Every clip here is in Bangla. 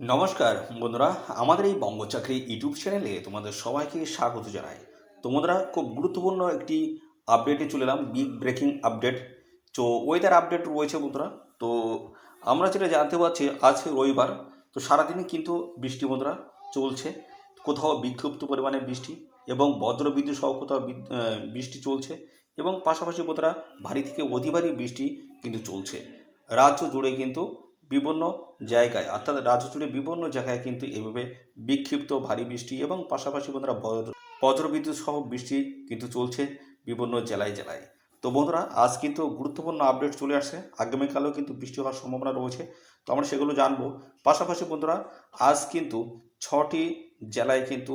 নমস্কার বন্ধুরা, আমাদের এই বঙ্গচাকরি ইউটিউব চ্যানেলে তোমাদের সবাইকে স্বাগত জানাই। তোমরা খুব গুরুত্বপূর্ণ একটি আপডেটে চলে এলাম বিগ ব্রেকিং আপডেট তো ওয়েদার আপডেট রয়েছে বন্ধুরা, তো আমরা যেটা জানতে পারছি, আজকে রবিবার, তো সারাদিনে কিন্তু বৃষ্টি বন্ধুরা চলছে। কোথাও বিক্ষিপ্ত পরিমাণে বৃষ্টি এবং বজ্রবিদ্যুৎ সহ কোথাও বৃষ্টি চলছে এবং পাশাপাশি বন্ধুরা ভারী থেকে অতি বৃষ্টি কিন্তু চলছে। রাজ্য জুড়ে কিন্তু বিভিন্ন জায়গায়, অর্থাৎ রাজ্য জুড়ে বিভিন্ন জায়গায় কিন্তু এভাবে বিক্ষিপ্ত ভারী বৃষ্টি এবং পাশাপাশি বন্ধুরা বজ্র বজ্রবিদ্যুৎ সহ বৃষ্টি কিন্তু চলছে বিভিন্ন জেলায় জেলায়। তো বন্ধুরা, আজ কিন্তু গুরুত্বপূর্ণ আপডেট চলে আসছে আগামীকালেও কিন্তু বৃষ্টি হওয়ার সম্ভাবনা রয়েছে। তো আমরা সেগুলো জানব। পাশাপাশি বন্ধুরা, আজ কিন্তু ছটি জেলায় কিন্তু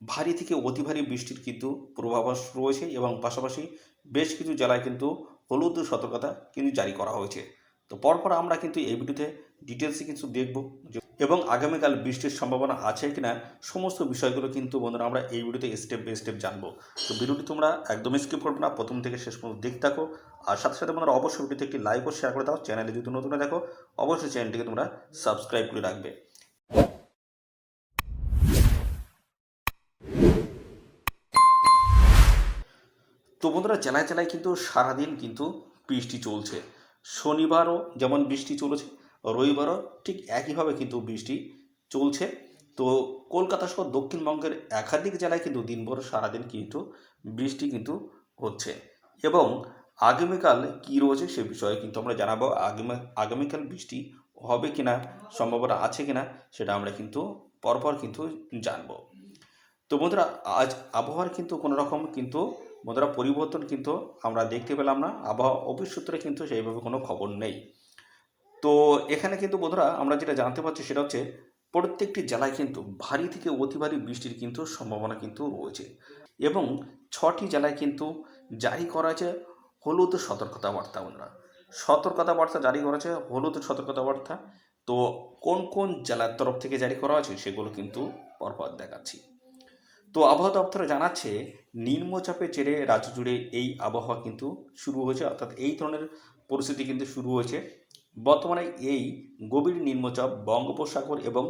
ভারী থেকে অতি ভারী বৃষ্টির কিন্তু পূর্বাভাস রয়েছে এবং পাশাপাশি বেশ কিছু জেলায় কিন্তু হলুদ সতর্কতা কিন্তু জারি করা হয়েছে। তো পরপর আমরা কিন্তু এই ভিডিওতে ডিটেলসে কিন্তু দেখব এবং আগামীকাল বৃষ্টির সম্ভাবনা আছে কিনা সমস্ত বিষয়গুলো কিন্তু বন্ধুরা আমরা এই ভিডিওতে স্টেপ বাই স্টেপ জানব। তো ভিডিওটি তোমরা একদম স্কিপ করবে না, প্রথম থেকে শেষ পর্যন্ত দেখতে থাকো। আর সাথে সাথে বন্ধুরা অবশ্যই ভিডিওতে একটি লাইক ও শেয়ার করে দাও। চ্যানেলে যদি নতুন দেখো অবশ্যই চ্যানেলটিকে তোমরা সাবস্ক্রাইব করে রাখবে। তো বন্ধুরা জেলায় জেলায় কিন্তু সারাদিন কিন্তু বৃষ্টি চলছে। শনিবারও যেমন বৃষ্টি চলেছে, রবিবারও ঠিক একইভাবে কিন্তু বৃষ্টি চলছে। তো কলকাতা সহ দক্ষিণবঙ্গের একাধিক জেলায় কিন্তু দিনভর সারাদিন কিন্তু বৃষ্টি কিন্তু হচ্ছে। এবং আগামীকাল কী রয়েছে সে বিষয়ে কিন্তু আমরা জানাব, আগামী, আগামীকাল বৃষ্টি হবে কিনা, সম্ভাবনা আছে কিনা, সেটা আমরা কিন্তু পরপর কিন্তু জানব। তো বন্ধুরা, আজ আবহাওয়ার কিন্তু কোনো রকম কিন্তু বন্ধুরা পরিবর্তন কিন্তু আমরা দেখতে পেলাম না। আবহাওয়া অফিস সূত্রে কিন্তু সেইভাবে কোনো খবর নেই। তো এখানে কিন্তু বন্ধুরা আমরা যেটা জানতে পারছি সেটা হচ্ছে, প্রত্যেকটি জেলায় কিন্তু ভারী থেকে অতি ভারী বৃষ্টির কিন্তু সম্ভাবনা কিন্তু রয়েছে এবং ছটি জেলায় কিন্তু জারি করা আছে হলুদ সতর্কতা বার্তা বন্ধুরা। সতর্কতা বার্তা জারি করেছে হলুদ সতর্কতা বার্তা তো কোন কোন জেলার তরফ থেকে জারি করা আছে সেগুলো কিন্তু পরপর দেখাচ্ছি। তো আবহাওয়া দপ্তরে জানাচ্ছে, নিম্নচাপের জেরে রাজ্য জুড়ে এই আবহাওয়া কিন্তু শুরু হয়েছে, অর্থাৎ এই ধরনের পরিস্থিতি কিন্তু শুরু হয়েছে। বর্তমানে এই গভীর নিম্নচাপ বঙ্গোপসাগর এবং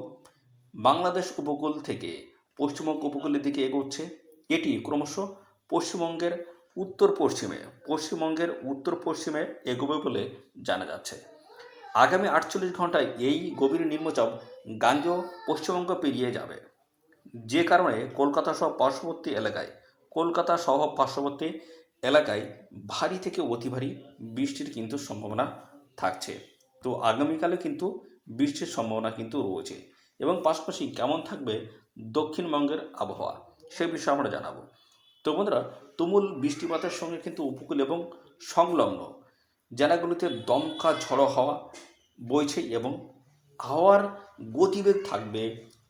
বাংলাদেশ উপকূল থেকে পশ্চিমবঙ্গ উপকূলের দিকে এগোচ্ছে। এটি ক্রমশ পশ্চিমবঙ্গের উত্তর পশ্চিমে পশ্চিমবঙ্গের উত্তর পশ্চিমে এগোবে বলে জানা যাচ্ছে। আগামী আটচল্লিশ ঘন্টায় এই গভীর নিম্নচাপ গাঞ্জ পশ্চিমবঙ্গ পেরিয়ে যাবে। যে কারণে কলকাতা সহ পার্শ্ববর্তী এলাকায়, কলকাতা সহ পার্শ্ববর্তী এলাকায় ভারী থেকে অতি ভারী বৃষ্টির কিন্তু সম্ভাবনা থাকছে। তো আগামীকালে কিন্তু বৃষ্টির সম্ভাবনা কিন্তু রয়েছে এবং পাশাপাশি কেমন থাকবে দক্ষিণবঙ্গের আবহাওয়া সে বিষয়ে আমরা জানাব। তো বন্ধুরা, তুমুল বৃষ্টিপাতের সঙ্গে কিন্তু উপকূল এবং সংলগ্ন জেলাগুলিতে দমকা ঝড়ো হাওয়া বইছে এবং হাওয়ার গতিবেগ থাকবে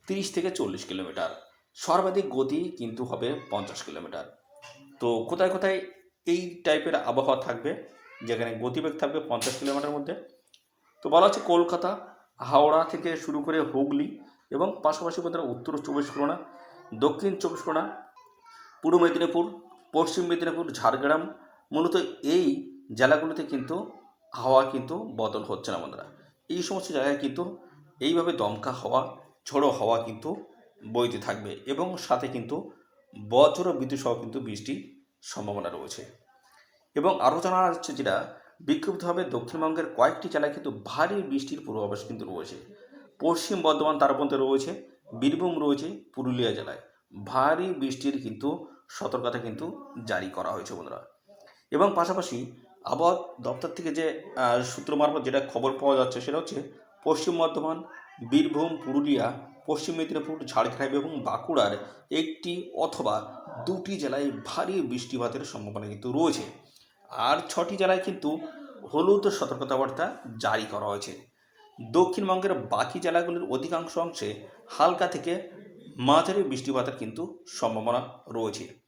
তিরিশ থেকে চল্লিশ কিলোমিটার। সর্বাধিক গতি কিন্তু হবে পঞ্চাশ কিলোমিটার। তো কোথায় কোথায় এই টাইপের আবহাওয়া থাকবে? যেখানে গতিবেগ থাকবে পঞ্চাশ কিলোমিটার মধ্যে। তো বলা হচ্ছে কলকাতা, হাওড়া থেকে শুরু করে হুগলি এবং পাশাপাশি কোথাও উত্তর চব্বিশ পরগনা, দক্ষিণ চব্বিশ পরগনা, পূর্ব মেদিনীপুর, পশ্চিম মেদিনীপুর, ঝাড়গ্রাম, মূলত এই জেলাগুলোতে কিন্তু হাওয়া কিন্তু বদল হচ্ছে না বন্ধুরা। এই সমস্ত জায়গায় কিন্তু এইভাবে দমকা হাওয়া ঝোড়ো হাওয়া কিন্তু বইতে থাকবে এবং সাথে কিন্তু বজ্র বিদ্যুৎ সহ কিন্তু বৃষ্টির সম্ভাবনা রয়েছে। এবং আরও জানা যাচ্ছে যেটা বিক্ষিপ্তভাবে দক্ষিণবঙ্গের কয়েকটি জেলায় কিন্তু ভারী বৃষ্টির পূর্বাভাস কিন্তু রয়েছে। পশ্চিম বর্ধমান তার মধ্যে রয়েছে, বীরভূম রয়েছে, পুরুলিয়া জেলায়। ভারী বৃষ্টির কিন্তু সতর্কতা কিন্তু জারি করা হয়েছে বন্ধুরা। এবং পাশাপাশি আবহাওয়া দপ্তর থেকে যে সূত্র মারফত যেটা খবর পাওয়া যাচ্ছে সেটা হচ্ছে, পশ্চিম বর্ধমান বীরভূম, পুরুলিয়া, পশ্চিম মেদিনীপুর, ঝাড়গ্রাম এবং বাঁকুড়ার একটি অথবা দুটি জেলায় ভারী বৃষ্টিপাতের সম্ভাবনা কিন্তু রয়েছে। আর ছটি জেলায় কিন্তু হলুদ সতর্কতা বার্তা জারি করা হয়েছে। দক্ষিণবঙ্গের বাকি জেলাগুলির অধিকাংশ অংশে হালকা থেকে মাঝারি বৃষ্টিপাতের কিন্তু সম্ভাবনা রয়েছে।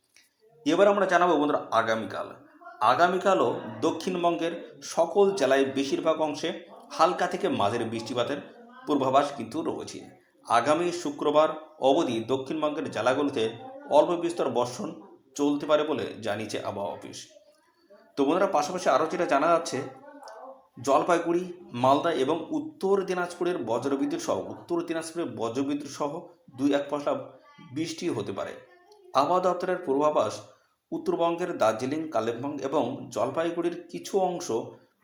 এবার আমরা জানাব বন্ধুরা আগামীকাল। আগামীকালও দক্ষিণবঙ্গের সকল জেলায় বেশিরভাগ অংশে হালকা থেকে মাঝারি বৃষ্টিপাতের পূর্বাভাস কিন্তু রয়েছে। আগামী শুক্রবার অবধি দক্ষিণবঙ্গের জেলাগুলিতে অল্প বিস্তর বর্ষণ চলতে পারে বলে জানিয়েছে আবহাওয়া অফিস। তো বন্ধুরা, পাশাপাশি আরও যেটা জানা যাচ্ছে, জলপাইগুড়ি, মালদা এবং উত্তর দিনাজপুরের বজ্রবিদ্যুৎ সহ উত্তর দিনাজপুরের বজ্রবিদ্যুৎ সহ দুই এক পশলা বৃষ্টি হতে পারে। আবহাওয়া দপ্তরের পূর্বাভাস উত্তরবঙ্গের দার্জিলিং, কালিম্পং এবং জলপাইগুড়ির কিছু অংশ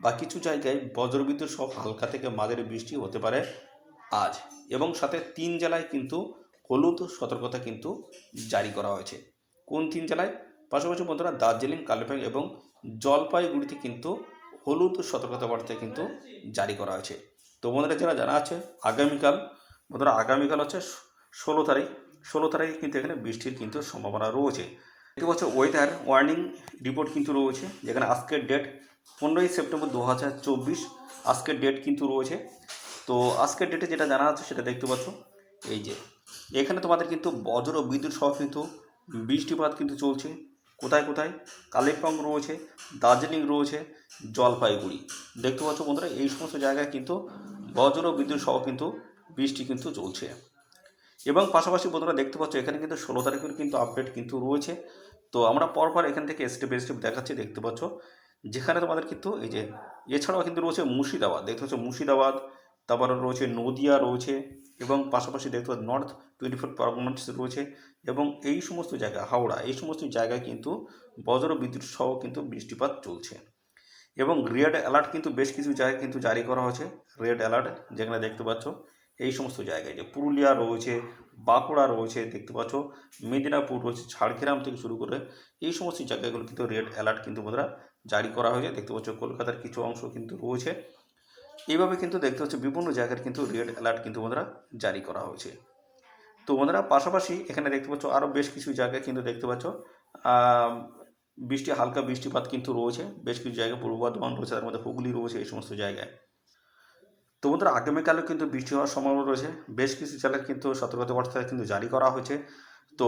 বা কিছু জায়গায় বজ্রবিদ্যুৎ সহ হালকা থেকে মাঝারি বৃষ্টি হতে পারে। আজ। এবং সাথে তিন জেলায় কিন্তু হলুদ সতর্কতা কিন্তু জারি করা হয়েছে। কোন তিন জেলায়? পাশাপাশি বন্ধুরা, দার্জিলিং, কালিম্পং এবং জলপাইগুড়িতে কিন্তু হলুদ সতর্কতা বার্তা কিন্তু জারি করা হয়েছে। তো বন্ধুরা, যারা জানা আছে, আগামীকাল, বন্ধুরা, আগামীকাল হচ্ছে ষোলো তারিখ। ষোলো তারিখে কিন্তু এখানে বৃষ্টির কিন্তু সম্ভাবনা রয়েছে। দেখতে পাচ্ছ ওয়েদার ওয়ার্নিং রিপোর্ট কিন্তু রয়েছে, যেখানে আজকের ডেট পনেরোই সেপ্টেম্বর দু হাজার চব্বিশ। আজকের ডেট কিন্তু রয়েছে তো আজকের ডেটে যেটা জানা আছে সেটা দেখতে পাচ্ছ। এই যে, এখানে তোমাদের কিন্তু বজ্র বিদ্যুৎ সহ কিন্তু বৃষ্টিপাত কিন্তু চলছে। কোথায় কোথায়? কালিম্পং রয়েছে, দার্জিলিং রয়েছে, জলপাইগুড়ি। দেখতে পাচ্ছ বন্ধুরা, এই সমস্ত জায়গায় কিন্তু বজ্র বিদ্যুৎ সহ কিন্তু বৃষ্টি কিন্তু চলছে। এবং পাশাপাশি বন্ধুরা দেখতে পাচ্ছ, এখানে কিন্তু ষোলো তারিখের কিন্তু আপডেট কিন্তু রয়েছে। তো আমরা পরপর এখান থেকে স্টেপ বাই স্টেপ দেখাচ্ছি, দেখতে পাচ্ছ। যেখানে তোমাদের কিন্তু এই যে, এছাড়াও কিন্তু রয়েছে মুর্শিদাবাদ। দেখতে পাচ্ছ মুর্শিদাবাদ তারপরে রয়েছে, নদিয়া রয়েছে এবং পাশাপাশি দেখতে পাচ্ছি নর্থ টোয়েন্টি ফোর পারফরমেন্স রয়েছে এবং এই সমস্ত জায়গা, হাওড়া, এই সমস্ত জায়গায় কিন্তু বজ্র বিদ্যুৎ সহ কিন্তু বৃষ্টিপাত চলছে। এবং রেড অ্যালার্ট কিন্তু বেশ কিছু জায়গায় কিন্তু জারি করা হয়েছে। রেড অ্যালার্ট যেখানে দেখতে পাচ্ছ, এই সমস্ত জায়গায় যে পুরুলিয়া রয়েছে, বাঁকুড়া রয়েছে, দেখতে পাচ্ছ, মেদিনীপুর রয়েছে, ঝাড়গ্রাম থেকে শুরু করে এই সমস্ত জায়গাগুলো কিন্তু রেড অ্যালার্ট কিন্তু বন্ধুরা জারি করা হয়েছে। দেখতে পাচ্ছ, কলকাতার কিছু অংশ কিন্তু রয়েছে। এইভাবে কিন্তু দেখতে হচ্ছে বিভিন্ন জায়গার কিন্তু রেড অ্যালার্ট কিন্তু বন্ধুরা জারি করা হয়েছে। তো বন্ধুরা, পাশাপাশি এখানে দেখতে পাচ্ছ আরও বেশ কিছু জায়গায় কিন্তু দেখতে পাচ্ছ। বৃষ্টি, হালকা বৃষ্টিপাত কিন্তু রয়েছে, বেশ কিছু জায়গায় পূর্ব বর্ধমান রয়েছে, তার মধ্যে হুগলি রয়েছে এই সমস্ত জায়গায়। তো বন্ধুরা, আগামীকালও কিন্তু বৃষ্টি হওয়ার সম্ভাবনা রয়েছে, বেশ কিছু জেলার কিন্তু সতর্কতা বার্তা কিন্তু জারি করা হয়েছে। তো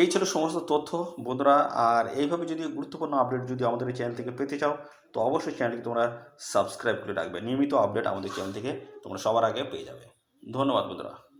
এই ছিল সমস্ত তথ্য, বন্ধুরা। আর এইভাবে যদি গুরুত্বপূর্ণ আপডেট যদি আমাদের এই চ্যানেল থেকে পেতে চাও, তো অবশ্যই চ্যানেলটিকে তোমরা সাবস্ক্রাইব করে রাখবে। নিয়মিত আপডেট আমাদের চ্যানেল থেকে তোমরা সবার আগে পেয়ে যাবে। ধন্যবাদ, বন্ধুরা।